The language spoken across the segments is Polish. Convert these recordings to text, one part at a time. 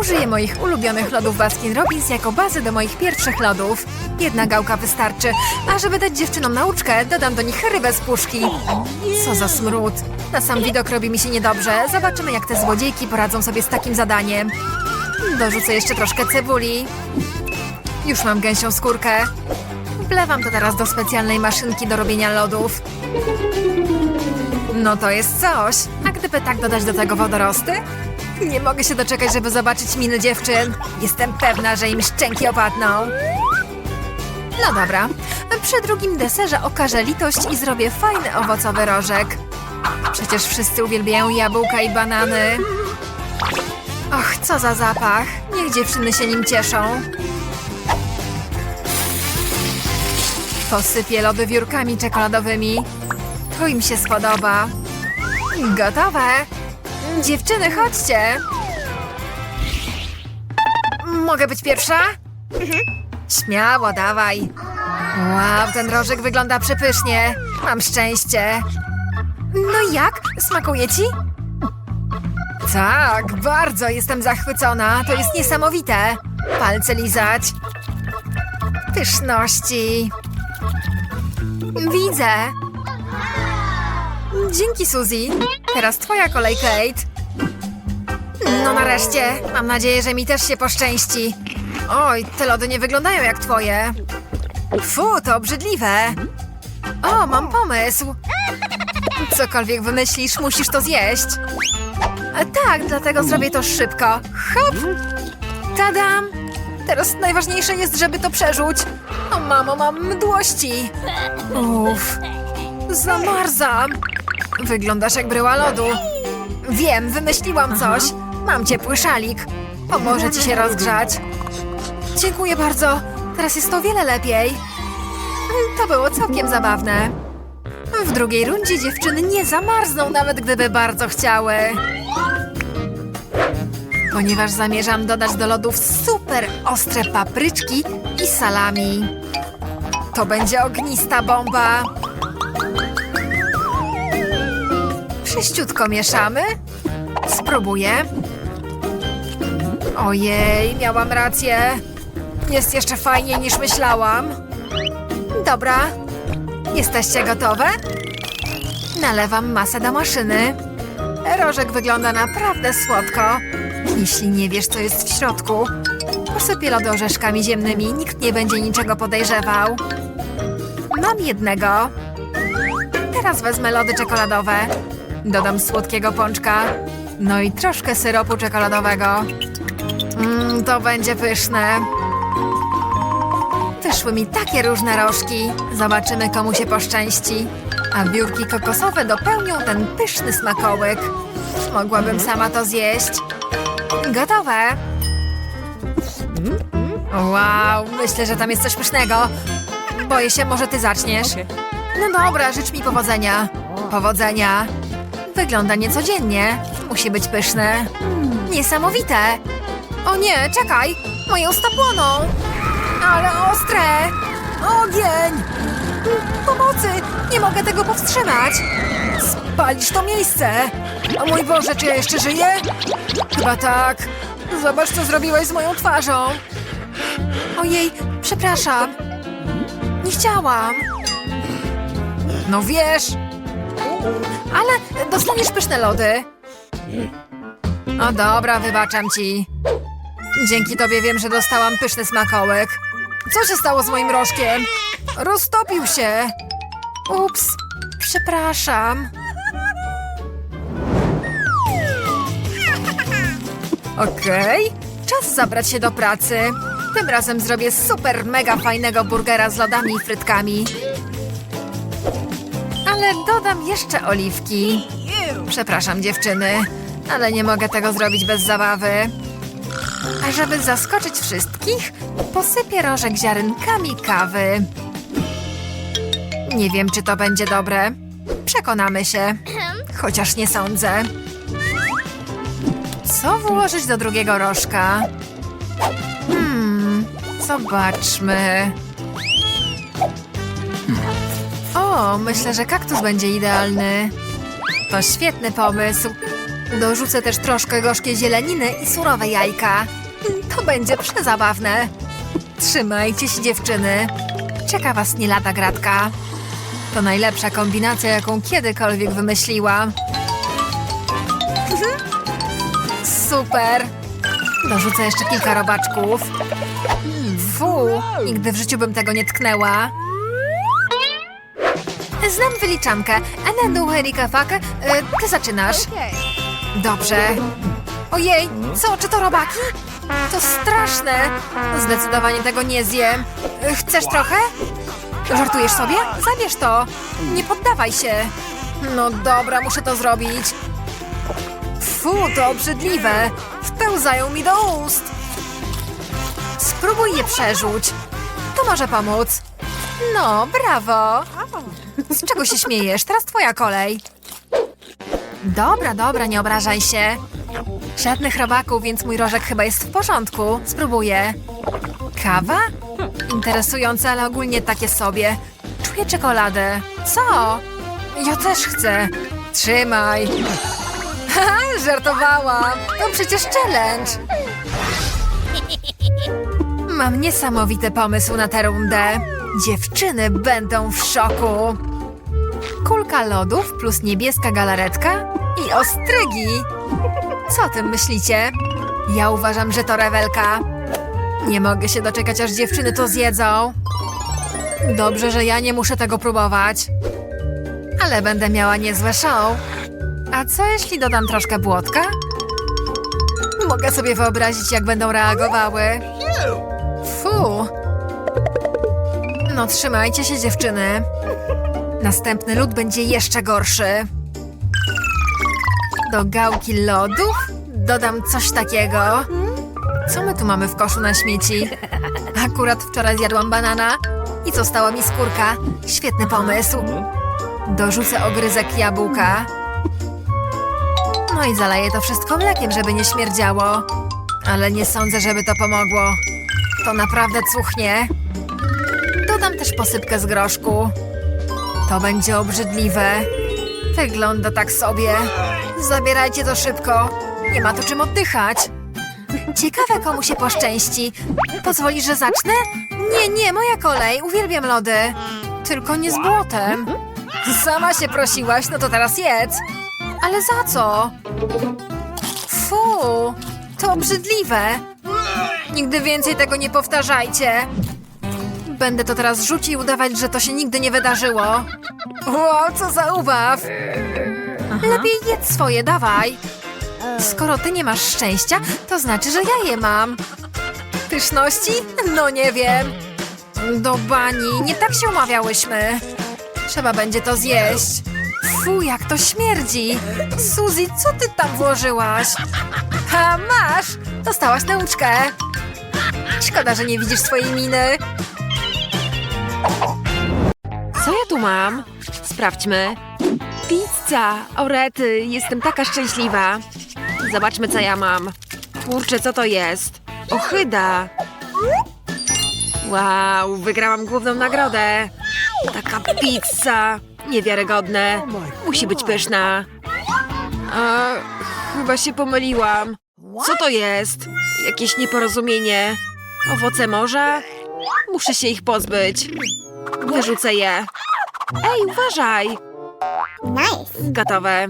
Użyję moich ulubionych lodów Baskin Robbins jako bazy do moich pierwszych lodów. Jedna gałka wystarczy, a żeby dać dziewczynom nauczkę, dodam do nich rybę z puszki. Co za smród. Na sam widok robi mi się niedobrze. Zobaczymy, jak te złodziejki poradzą sobie z takim zadaniem. Dorzucę jeszcze troszkę cebuli. Już mam gęsią skórkę. Wlewam to teraz do specjalnej maszynki do robienia lodów. No to jest coś. A gdyby tak dodać do tego wodorosty? Nie mogę się doczekać, żeby zobaczyć miny dziewczyn. Jestem pewna, że im szczęki opadną. No dobra. Przy drugim deserze okażę litość i zrobię fajny owocowy rożek. Przecież wszyscy uwielbiają jabłka i banany. Och, co za zapach. Niech dziewczyny się nim cieszą. Posypię lody wiórkami czekoladowymi. To im się spodoba. Gotowe. Dziewczyny, chodźcie. Mogę być pierwsza? Śmiało, dawaj. Wow, ten rożek wygląda przepysznie. Mam szczęście. No i jak? Smakuje ci? Tak, bardzo jestem zachwycona. To jest niesamowite. Palce lizać. Pyszności. Widzę. Dzięki, Suzy. Teraz twoja kolej, Kate. No nareszcie. Mam nadzieję, że mi też się poszczęści. Oj, te lody nie wyglądają jak twoje. Fu, to obrzydliwe. O, mam pomysł. Cokolwiek wymyślisz, musisz to zjeść. A tak, dlatego zrobię to szybko. Hop! Tadam! Teraz najważniejsze jest, żeby to przerzuć. O mamo, mam mdłości. Uff, zamarzam. Wyglądasz jak bryła lodu. Wiem, wymyśliłam coś. Mam ciepły szalik. Pomoże ci się rozgrzać. Dziękuję bardzo. Teraz jest o wiele lepiej. To było całkiem zabawne. W drugiej rundzie dziewczyny nie zamarzną, nawet gdyby bardzo chciały. Ponieważ zamierzam dodać do lodów super ostre papryczki i salami. To będzie ognista bomba. Prześciutko mieszamy. Spróbuję. Ojej, miałam rację. Jest jeszcze fajniej niż myślałam. Dobra. Jesteście gotowe? Nalewam masę do maszyny. Rożek wygląda naprawdę słodko. Jeśli nie wiesz, co jest w środku, posypię lody orzeszkami ziemnymi. Nikt nie będzie niczego podejrzewał. Mam jednego. Teraz wezmę lody czekoladowe. Dodam słodkiego pączka. No i troszkę syropu czekoladowego. Mmm, to będzie pyszne. Wyszły mi takie różne rożki. Zobaczymy, komu się poszczęści. A biurki kokosowe dopełnią ten pyszny smakołyk. Mogłabym sama to zjeść. Gotowe. Wow, myślę, że tam jest coś pysznego. Boję się, może ty zaczniesz. No dobra, życz mi powodzenia. Powodzenia. Wygląda niecodziennie. Musi być pyszne. Niesamowite. O nie, czekaj. Moje usta płoną. Ale ostre. Ogień. Pomocy. Nie mogę tego powstrzymać. Spalisz to miejsce. O mój Boże, czy ja jeszcze żyję? Chyba tak. Zobacz, co zrobiłeś z moją twarzą. Ojej, przepraszam. Nie chciałam. No wiesz. Ale dostaniesz pyszne lody. O dobra, wybaczam ci. Dzięki tobie wiem, że dostałam pyszny smakołek. Co się stało z moim rożkiem? Roztopił się. Ups, przepraszam. Okej, czas zabrać się do pracy. Tym razem zrobię super mega fajnego burgera z lodami i frytkami. Ale dodam jeszcze oliwki. Przepraszam dziewczyny, ale nie mogę tego zrobić bez zabawy. A żeby zaskoczyć wszystkich, posypię rożek ziarenkami kawy. Nie wiem, czy to będzie dobre. Przekonamy się. Chociaż nie sądzę. Co włożyć do drugiego rożka? Hmm, zobaczmy. O, myślę, że kaktus będzie idealny. To świetny pomysł. Dorzucę też troszkę gorzkiej zieleniny i surowe jajka. To będzie przezabawne. Trzymajcie się dziewczyny. Czeka was nie lata gratka. To najlepsza kombinacja, jaką kiedykolwiek wymyśliłam. Super! Dorzucę jeszcze kilka robaczków. Mm, Fu, nigdy w życiu bym tego nie tknęła. Znam wyliczankę. Enendu Erika Fak, e, ty zaczynasz. Dobrze. Ojej, co, czy to robaki? To straszne. Zdecydowanie tego nie zjem. E, Chcesz trochę? Żartujesz sobie? Zabierz to. Nie poddawaj się. No dobra, muszę to zrobić. Fu, to obrzydliwe. Wpełzają mi do ust. Spróbuj je przerzuć. To może pomóc. No, brawo. Z czego się śmiejesz? Teraz twoja kolej. Dobra, dobra, nie obrażaj się. Żadnych robaków, więc mój rożek chyba jest w porządku. Spróbuję. Kawa? Interesujące, ale ogólnie takie sobie. Czuję czekoladę. Co? Ja też chcę. Trzymaj. Haha, żartowałam. To przecież challenge. Mam niesamowity pomysł na tę rundę. Dziewczyny będą w szoku. Kulka lodów plus niebieska galaretka i ostrygi. Co o tym myślicie? Ja uważam, że to rewelka. Nie mogę się doczekać, aż dziewczyny to zjedzą. Dobrze, że ja nie muszę tego próbować. Ale będę miała niezłe show. A co jeśli dodam troszkę błotka? Mogę sobie wyobrazić, jak będą reagowały. Fu. No trzymajcie się, dziewczyny. Następny lód będzie jeszcze gorszy. Do gałki lodów dodam coś takiego. Co my tu mamy w koszu na śmieci? Akurat wczoraj zjadłam banana i została mi skórka. Świetny pomysł. Dorzucę ogryzek jabłka. No i zaleję to wszystko mlekiem, żeby nie śmierdziało. Ale nie sądzę, żeby to pomogło. To naprawdę cuchnie. Dodam też posypkę z groszku. To będzie obrzydliwe. Wygląda tak sobie. Zabierajcie to szybko. Nie ma tu czym oddychać. Ciekawe, komu się poszczęści. Pozwolisz, że zacznę? Nie, nie, moja kolej. Uwielbiam lody. Tylko nie z błotem. Sama się prosiłaś, no to teraz jedz. Ale za co? Fu, to obrzydliwe. Nigdy więcej tego nie powtarzajcie. Będę to teraz rzucić i udawać, że to się nigdy nie wydarzyło. Wow, co za ubaw! Lepiej jedz swoje, dawaj. Skoro ty nie masz szczęścia, to znaczy, że ja je mam. Pyszności? No nie wiem. Do bani, nie tak się umawiałyśmy. Trzeba będzie to zjeść. Fu, jak to śmierdzi. Suzy, co ty tam włożyłaś? Ha, masz! Dostałaś nauczkę. Szkoda, że nie widzisz swojej miny. Tu mam? Sprawdźmy. Pizza! Orety, jestem taka szczęśliwa. Zobaczmy, co ja mam. Kurczę, co to jest? Ochyda! Wow, wygrałam główną nagrodę. Taka pizza! Niewiarygodne. Musi być pyszna. A, chyba się pomyliłam. Co to jest? Jakieś nieporozumienie. Owoce morza? Muszę się ich pozbyć. Wyrzucę je. Ej, uważaj! Nice. Gotowe.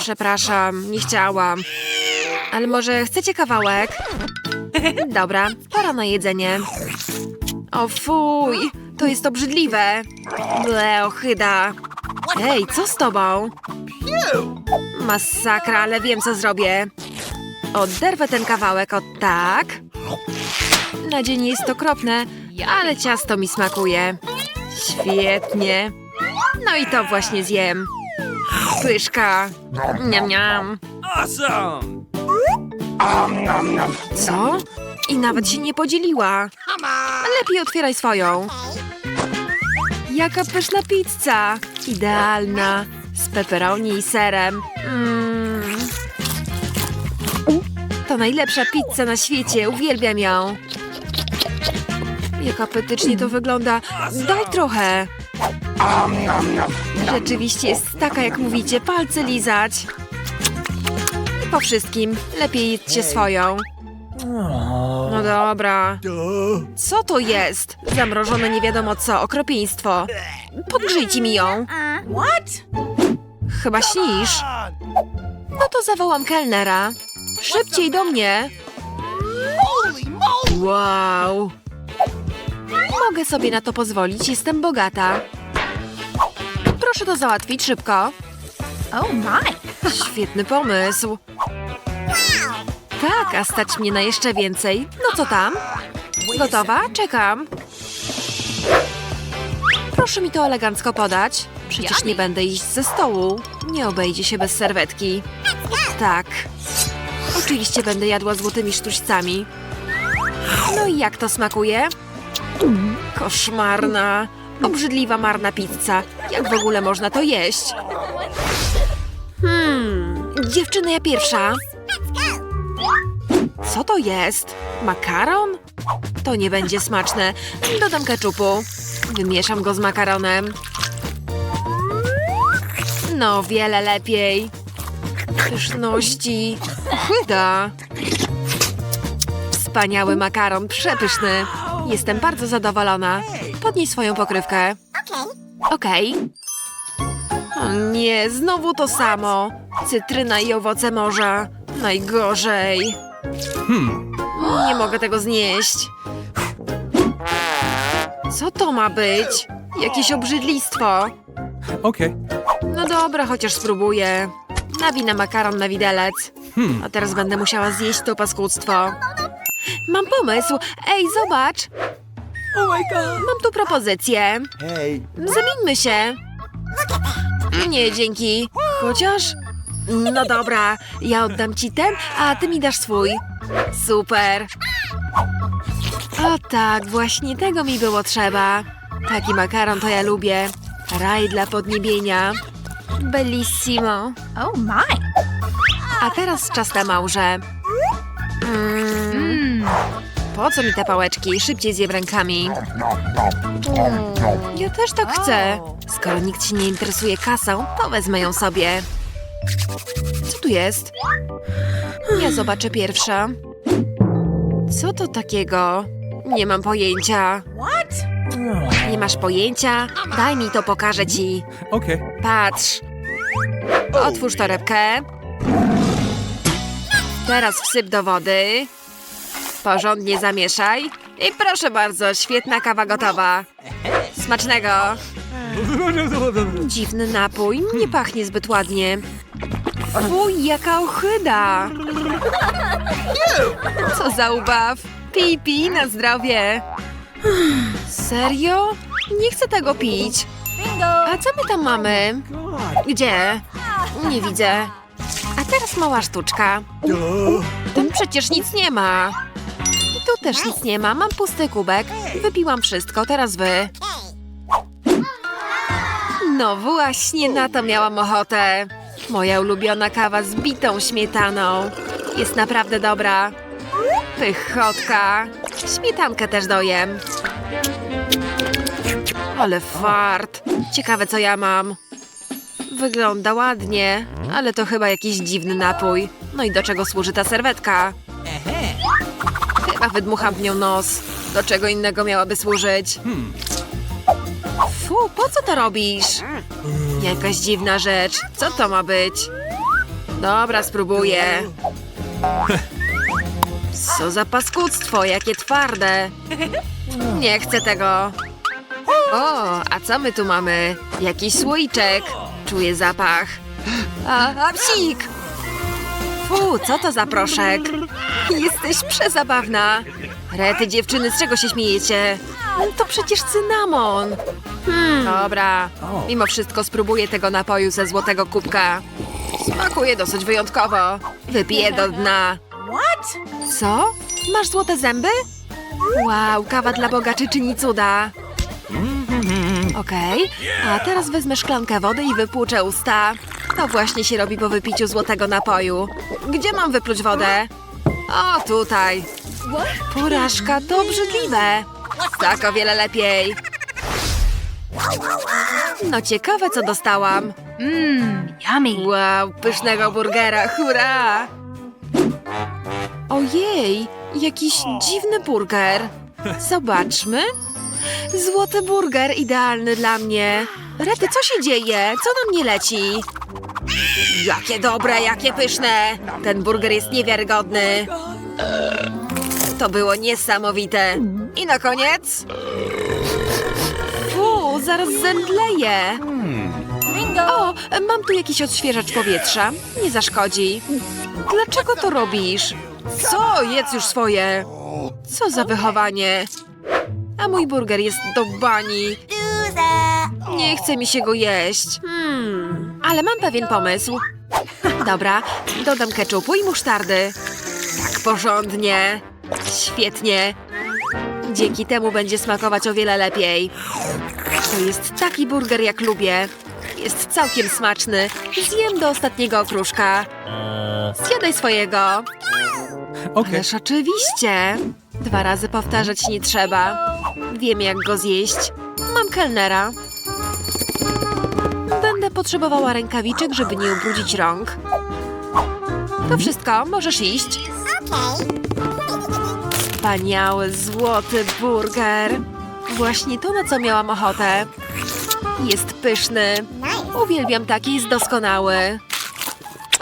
Przepraszam, nie chciałam. Ale może chcecie kawałek? Dobra, pora na jedzenie. O fuj, to jest obrzydliwe. Ble, ochyda. Ej, co z tobą? Masakra, ale wiem, co zrobię. Oderwę ten kawałek, o tak. Na dzień jest okropne, ale ciasto mi smakuje. Świetnie. No i to właśnie zjem. Pyszka. Niam, niam. Awesome! Co? I nawet się nie podzieliła. Lepiej otwieraj swoją. Jaka pyszna pizza. Idealna. Z pepperoni i serem. Mm. To najlepsza pizza na świecie. Uwielbiam ją. Jak apetycznie to wygląda. Daj trochę. Rzeczywiście jest taka, jak mówicie. Palce lizać. po wszystkim. Lepiej jedźcie swoją. No dobra. Co to jest? Zamrożone nie wiadomo co, okropieństwo. Podgrzejcie mi ją. Chyba śnisz. No to zawołam kelnera. Szybciej do mnie. Wow. Mogę sobie na to pozwolić, jestem bogata. Proszę to załatwić szybko. Oh my. Świetny pomysł. Tak, a stać mnie na jeszcze więcej. No co tam? Gotowa? Czekam. Proszę mi to elegancko podać. Przecież nie będę iść ze stołu. Nie obejdzie się bez serwetki. Tak. Oczywiście będę jadła złotymi sztućcami. No i jak to smakuje? Koszmarna, obrzydliwa marna pizza. Jak w ogóle można to jeść? Hmm, dziewczyny, ja pierwsza. Co to jest? Makaron? To nie będzie smaczne. Dodam keczupu. Wymieszam go z makaronem. No, wiele lepiej. Pyszności. Chyda. Wspaniały makaron, przepyszny. Jestem bardzo zadowolona. Podnij swoją pokrywkę. Okej. O nie, znowu to samo. Cytryna i owoce morza. Najgorzej. Nie mogę tego znieść. Co to ma być? Jakieś obrzydlistwo. Okay. No dobra, chociaż spróbuję. Nawinę makaron na widelec. Hmm. A teraz będę musiała zjeść to paskudztwo. Mam pomysł. Ej, zobacz. Oh my god. Mam tu propozycję. Hey. Zamieńmy się. Nie, dzięki. Chociaż... No dobra, ja oddam ci ten, a ty mi dasz swój. Super. O tak, właśnie tego mi było trzeba. Taki makaron to ja lubię. Raj dla podniebienia. Bellissimo. Oh my. A teraz czas na małże. Mm, po co mi te pałeczki? Szybciej zjem rękami. Ja też tak chcę. Skoro nikt się nie interesuje kasą, to wezmę ją sobie. Co tu jest? Ja zobaczę pierwsza. Co to takiego? Nie mam pojęcia. Nie masz pojęcia? Daj mi to, pokażę ci. Okay. Patrz. Otwórz torebkę. Teraz wsyp do wody. Porządnie zamieszaj. I proszę bardzo, świetna kawa gotowa. Smacznego. Dziwny napój, nie pachnie zbyt ładnie. Fuj, jaka ohyda. Co za ubaw. Pij, pij na zdrowie. Serio? Nie chcę tego pić. A co my tam mamy? Gdzie? Nie widzę. A teraz mała sztuczka. Tam przecież nic nie ma. Też nic nie ma. Mam pusty kubek. Wypiłam wszystko, teraz wy. No właśnie, na to miałam ochotę. Moja ulubiona kawa z bitą śmietaną. Jest naprawdę dobra. Pychotka. Śmietankę też dojem. Ale fart. Ciekawe, co ja mam. Wygląda ładnie, ale to chyba jakiś dziwny napój. No i do czego służy ta serwetka? Chyba wydmucham w nią nos. Do czego innego miałaby służyć? Fu, po co to robisz? Jakaś dziwna rzecz. Co to ma być? Dobra, spróbuję. Co za paskudztwo, jakie twarde. Nie chcę tego. O, a co my tu mamy? Jakiś słoiczek. Czuję zapach. A, a psik! Fu, co to za proszek? Jesteś przezabawna. Rety, dziewczyny, z czego się śmiejecie? To przecież cynamon. Hmm, dobra. Mimo wszystko spróbuję tego napoju ze złotego kubka. Smakuje dosyć wyjątkowo. Wypiję do dna. Co? Masz złote zęby? Wow, kawa dla bogaczy czyni cuda. Okej, a teraz wezmę szklankę wody i wypłuczę usta. To właśnie się robi po wypiciu złotego napoju. Gdzie mam wypluć wodę? O, tutaj. Porażka, to obrzydliwe. Tak o wiele lepiej. No ciekawe, co dostałam. Mmm, yummy. Wow, pysznego burgera, hurra! Ojej, jakiś dziwny burger. Zobaczmy. Złoty burger, idealny dla mnie. Rety, co się dzieje? Co na mnie leci? Jakie dobre, jakie pyszne! Ten burger jest niewiarygodny. To było niesamowite. I na koniec... Fu, zaraz zemdleję. O, mam tu jakiś odświeżacz powietrza. Nie zaszkodzi. Dlaczego to robisz? Co? Jedz już swoje. Co za wychowanie. A mój burger jest do bani. Nie chce mi się go jeść. Hmm, ale mam pewien pomysł. Dobra, dodam keczupu i musztardy. Tak porządnie. Świetnie. Dzięki temu będzie smakować o wiele lepiej. To jest taki burger, jak lubię. Jest całkiem smaczny. Zjem do ostatniego okruszka. Zjadaj swojego. Okay. Ależ oczywiście. Dwa razy powtarzać nie trzeba. Wiem, jak go zjeść. Mam kelnera. Potrzebowała rękawiczek, żeby nie ubrudzić rąk. To wszystko, możesz iść. Wspaniały, złoty burger. Właśnie to, na co miałam ochotę. Jest pyszny. Uwielbiam taki, jest doskonały.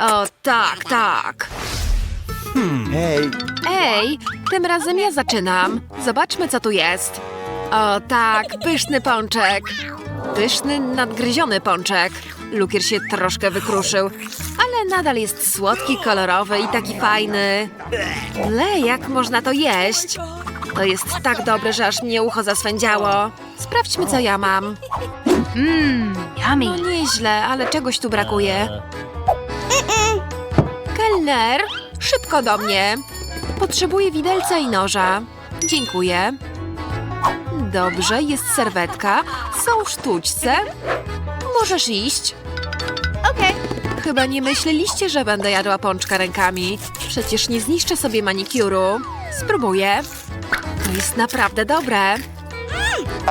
O, tak, tak. Hey, Ej, tym razem ja zaczynam. Zobaczmy, co tu jest. O tak, pyszny pączek. Pyszny, nadgryziony pączek. Lukier się troszkę wykruszył, ale nadal jest słodki, kolorowy i taki fajny. Le, jak można to jeść? To jest tak dobre, że aż mnie ucho zaswędziało. Sprawdźmy, co ja mam. Mmm, yummy. No nieźle, ale czegoś tu brakuje. Kelner, szybko do mnie. Potrzebuję widelca i noża. Dziękuję. Dobrze, jest serwetka. Są sztućce. Możesz iść. Okay. Chyba nie myśleliście, że będę jadła pączka rękami. Przecież nie zniszczę sobie manikiuru. Spróbuję. To jest naprawdę dobre.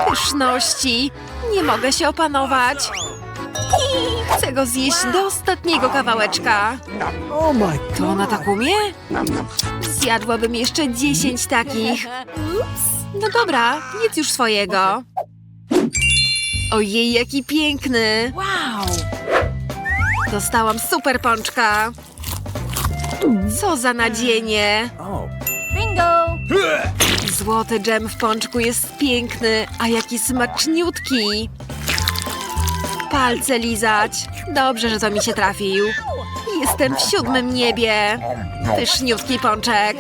Pyszności. Nie mogę się opanować. Chcę go zjeść do ostatniego kawałeczka. oh my To ona tak umie? Zjadłabym jeszcze dziesięć takich. No dobra, jedz już swojego. Ojej, jaki piękny. Wow. Dostałam super pączka. Co za nadzienie. Bingo. Złoty dżem w pączku jest piękny, a jaki smaczniutki. Palce lizać. Dobrze, że to mi się trafił. Jestem w siódmym niebie. Pyszniutki pączek.